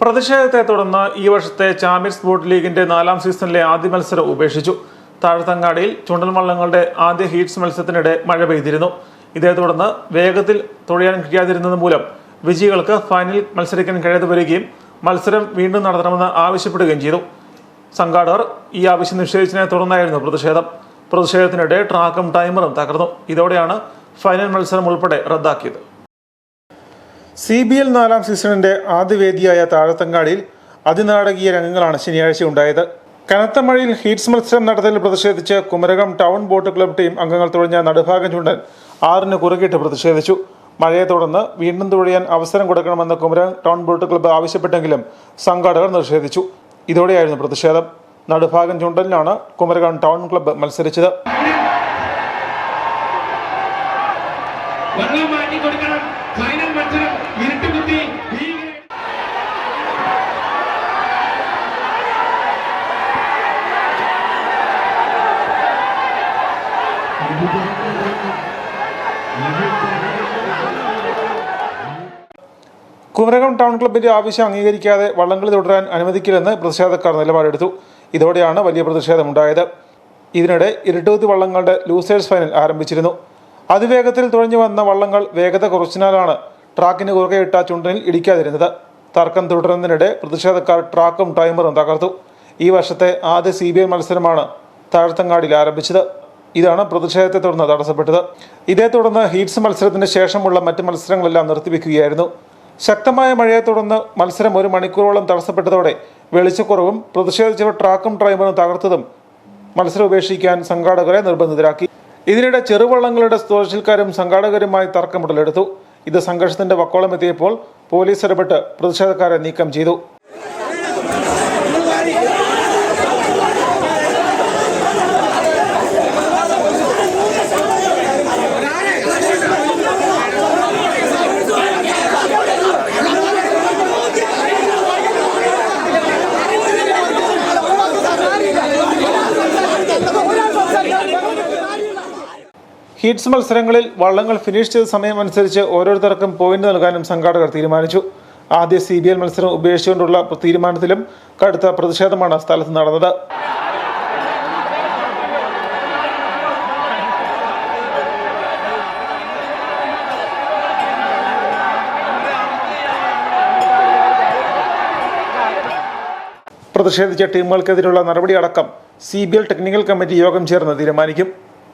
പ്രതിഷേധത്തെ തുടർന്ന് ഈ വർഷത്തെ ചാമ്പ്യൻസ് ബോട്ട് ലീഗിന്റെ നാലാം സീസണിലെ ആദ്യ മത്സരം ഉപേക്ഷിച്ചു. താഴത്തങ്ങാടിയിൽ ചുണ്ടൽ വള്ളങ്ങളുടെ ആദ്യ ഹീറ്റ്സ് മത്സരത്തിനിടെ മഴ പെയ്തിരുന്നു. ഇതേ തുടർന്ന് വേഗത്തിൽ തുഴയാൻ കഴിയാതിരുന്നത് മൂലം വിജയികൾക്ക് ഫൈനലിൽ മത്സരിക്കാൻ കഴിയാതെ വരികയും മത്സരം വീണ്ടും നടത്തണമെന്ന് ആവശ്യപ്പെടുകയും ചെയ്തു. സംഘാടകർ ഈ ആവശ്യം നിഷേധിച്ചതിനെ തുടർന്നായിരുന്നു പ്രതിഷേധം. പ്രതിഷേധത്തിനിടെ ട്രാക്കും ടൈമറും തകർന്നു. ഇതോടെയാണ് ഫൈനൽ മത്സരം ഉൾപ്പെടെ റദ്ദാക്കിയത്. സി ബി എൽ നാലാം സീസണിന്റെ ആദ്യ വേദിയായ താഴത്തങ്ങാടിയിൽ അതിനാടകീയ രംഗങ്ങളാണ് ശനിയാഴ്ച ഉണ്ടായത്. കനത്ത മഴയിൽ ഹീറ്റ്സ് മത്സരം നടത്തലിൽ പ്രതിഷേധിച്ച് Kumarakom town boat club team അംഗങ്ങൾ തുഴഞ്ഞ നടുഭാഗം ചുണ്ടൻ ആറിന് കുറുകിട്ട് പ്രതിഷേധിച്ചു. മഴയെ തുടർന്ന് വീണ്ടും തുഴയാൻ അവസരം കൊടുക്കണമെന്ന് കുമരകം ടൗൺ ബോട്ട് ക്ലബ്ബ് ആവശ്യപ്പെട്ടെങ്കിലും സംഘാടകർ നിഷേധിച്ചു. ഇതോടെയായിരുന്നു പ്രതിഷേധം. നടുഭാഗം ചുണ്ടലിനാണ് കുമരകം ടൗൺ ക്ലബ്ബ് മത്സരിച്ചത്. വെള്ളം മാറ്റി കൊടുക്കണം. ഫൈനൽ മത്സരം. ഇരുട്ടുകുത്തി കുമരകം ടൗൺ ക്ലബിന്റെ ആവശ്യം അംഗീകരിക്കാതെ വള്ളംകളി തുടരാൻ അനുവദിക്കില്ലെന്ന് പ്രതിഷേധക്കാർ നിലപാടെടുത്തു. ഇതോടെയാണ് വലിയ പ്രതിഷേധമുണ്ടായത്. ഇതിനിടെ ഇരട്ടൂത്തി വള്ളങ്ങളുടെ ലൂസേഴ്സ് ഫൈനൽ ആരംഭിച്ചിരുന്നു. അതിവേഗത്തിൽ തുഴഞ്ഞു വന്ന വള്ളങ്ങൾ വേഗത കുറച്ചതിനാലാണ് ട്രാക്കിന് കുറുകെയിട്ട ചുണ്ടനിൽ ഇടിക്കാതിരുന്നത്. തർക്കം തുടരുന്നതിനിടെ പ്രതിഷേധക്കാർ ട്രാക്കും ടൈമറും തകർത്തു. ഈ വർഷത്തെ ആദ്യ സി ബി ഐ മത്സരമാണ് താഴ്ത്തങ്ങാടിയിൽ ആരംഭിച്ചത്. ഇതാണ് പ്രതിഷേധത്തെ തുടർന്ന് തടസ്സപ്പെട്ടത്. ഇതേ തുടർന്ന് ഹീറ്റ്സ് മത്സരത്തിന് ശേഷമുള്ള മറ്റ് മത്സരങ്ങളെല്ലാം നിർത്തിവെക്കുകയായിരുന്നു. ശക്തമായ മഴയെ തുടർന്ന് മത്സരം ഒരു മണിക്കൂറോളം തടസ്സപ്പെട്ടതോടെ വെളിച്ചക്കുറവും പ്രതിഷേധിച്ചവർ ട്രാക്കും ഡ്രൈവറും തകർത്തതും മത്സരം ഉപേക്ഷിക്കാൻ സംഘാടകരെ നിർബന്ധിതരാക്കി. ഇതിനിടെ ചെറുവള്ളങ്ങളുടെ തുഴച്ചിൽക്കാരും സംഘാടകരുമായി തർക്കമുടലെടുത്തു. ഇത് സംഘർഷത്തിന്റെ വക്കോളം എത്തിയപ്പോൾ പോലീസ് ഇടപെട്ട് പ്രതിഷേധക്കാരെ നീക്കം ചെയ്തു. ഹീറ്റ്സ് മത്സരങ്ങളിൽ വള്ളങ്ങൾ ഫിനിഷ് ചെയ്ത സമയം അനുസരിച്ച് ഓരോരുത്തർക്കും പോയിന്റ് നൽകാനും സംഘാടകർ തീരുമാനിച്ചു. ആദ്യ സി ബി എൽ മത്സരം ഉപേക്ഷിച്ചുകൊണ്ടുള്ള തീരുമാനത്തിലും കടുത്ത പ്രതിഷേധമാണ് സ്ഥലത്ത് നടന്നത്. പ്രതിഷേധിച്ച ടീമുകൾക്കെതിരെയുള്ള നടപടിയടക്കം C B L technical committee യോഗം ചേർന്ന് തീരുമാനിക്കും.